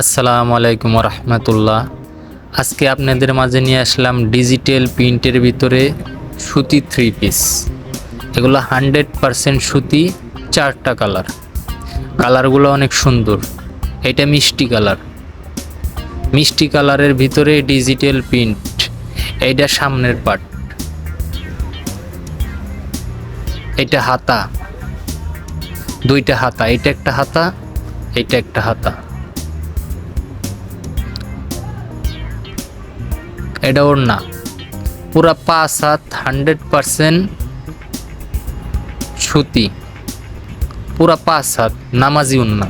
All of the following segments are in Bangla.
আসসালামু আলাইকুম রহমতুল্লাহ আজকে আপনাদের মাঝে নিয়ে আসলাম ডিজিটাল প্রিন্টের ভিতরে সুতি থ্রি পিস এগুলো হান্ড্রেড পারসেন্ট সুতি, চারটা কালার। কালারগুলো অনেক সুন্দর। এটা মিষ্টি কালার। মিষ্টি কালারের ভিতরে ডিজিটাল প্রিন্ট। এইটা সামনের পার্ট। এটা হাতা। দুইটা হাতা। এটা একটা হাতা, এটা একটা হাতা। এটা ওর না। পুরা পাঁচ হাত হান্ড্রেড পারসেন্ট সুতি। পুরা পাঁচ হাত নামাজি উন্না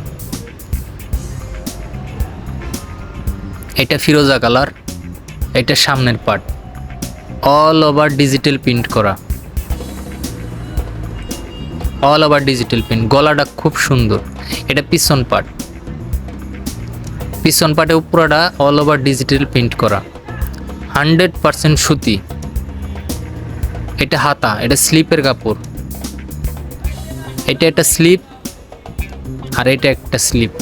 এটা ফিরোজা কালার, এটা সামনের part all over digital print করা। অল ওভার ডিজিটাল প্রিন্ট গলাটা খুব সুন্দর। এটা পিছন পার্ট পিছন পার্টে উপরাটা অল ওভার ডিজিটাল প্রিন্ট করা। হান্ড্রেড পারসেন্ট সুতি। এটা হাতা, এটা স্লিপের কাপড়। এটা একটা স্লিপ আর এটা একটা স্লিপ।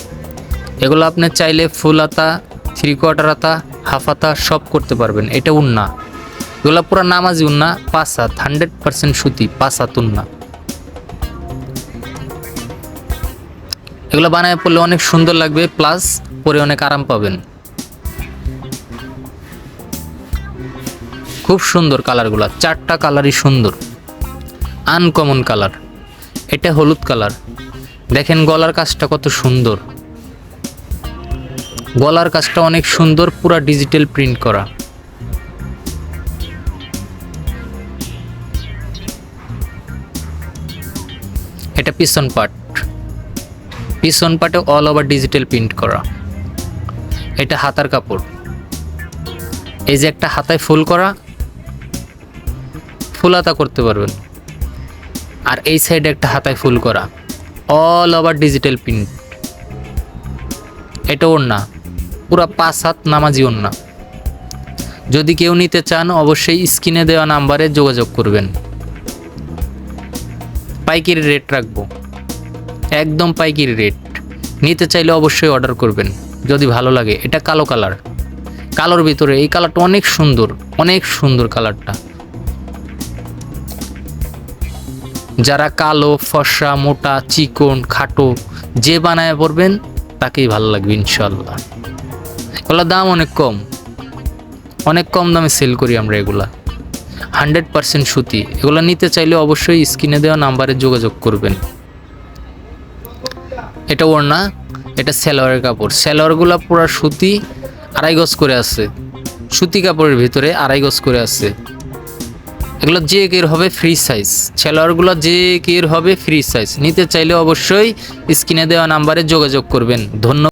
এগুলো আপনি চাইলে ফুল হাতা থ্রি কোয়ার্টার হাতা হাফ হাতা সব করতে পারবেন। এটা উন্না। এগুলো পুরো নামাজি উন্না, পাঁচ হাত, হান্ড্রেড পারসেন্ট সুতি, পাঁচ হাত উন্না। এগুলো বানায় পড়লে অনেক সুন্দর লাগবে, প্লাস পরে অনেক আরাম পাবেন। খুব সুন্দর কালারগুলো, চারটা কালারই সুন্দর। আনকমন কালার, এটা হলুদ কালার। দেখেন গলার কাজটা কত সুন্দর। গলার কাজটা অনেক সুন্দর, পুরা ডিজিটাল প্রিন্ট করা। এটা পিছন পার্ট পিছন পার্টে অল ওভার ডিজিটাল প্রিন্ট করা। এটা হাতার কাপড়। এই যে একটা হাতায় ফুল করা ফুল হাতা করতে পারবেন। আর এই সাইডে একটা হাতায় ফুল করা। অল ওভার ডিজিটাল প্রিন্ট এটা ওর না পুরা পাঁচ হাত নামাজি ওর না যদি কেউ নিতে চান, অবশ্যই স্ক্রিনে দেওয়া নাম্বারে যোগাযোগ করবেন। পাইকারি রেট রাখব। একদম পাইকারি রেট নিতে চাইলে অবশ্যই অর্ডার করবেন, যদি ভালো লাগে। এটা কালো কালার কালোর ভিতরে এই কালারটা অনেক সুন্দর অনেক সুন্দর কালারটা যারা কালো, ফর্সা, মোটা, চিকন, খাটো, যে বানায় পড়বেন তাকেই ভালো লাগবে ইনশাল্লাহ এগুলোর দাম অনেক কম। অনেক কম দামে সেল করি আমরা এগুলা। হান্ড্রেড পারসেন্ট সুতি। এগুলো নিতে চাইলে অবশ্যই স্ক্রিনে দেওয়া নাম্বারে যোগাযোগ করবেন। এটা ওর না এটা সেলোয়ারের কাপড়। সেলোয়ারগুলো পুরো সুতি, আড়াই গজ করে আছে। সুতি কাপড়ের ভিতরে আড়াই গজ করে আছে। এগুলো যে কের হবে ফ্রি সাইজ সেলোয়ারগুলো যে কের হবে ফ্রি সাইজ নিতে চাইলে অবশ্যই স্ক্রিনে দেওয়া নাম্বারে যোগাযোগ করবেন। ধন্যবাদ।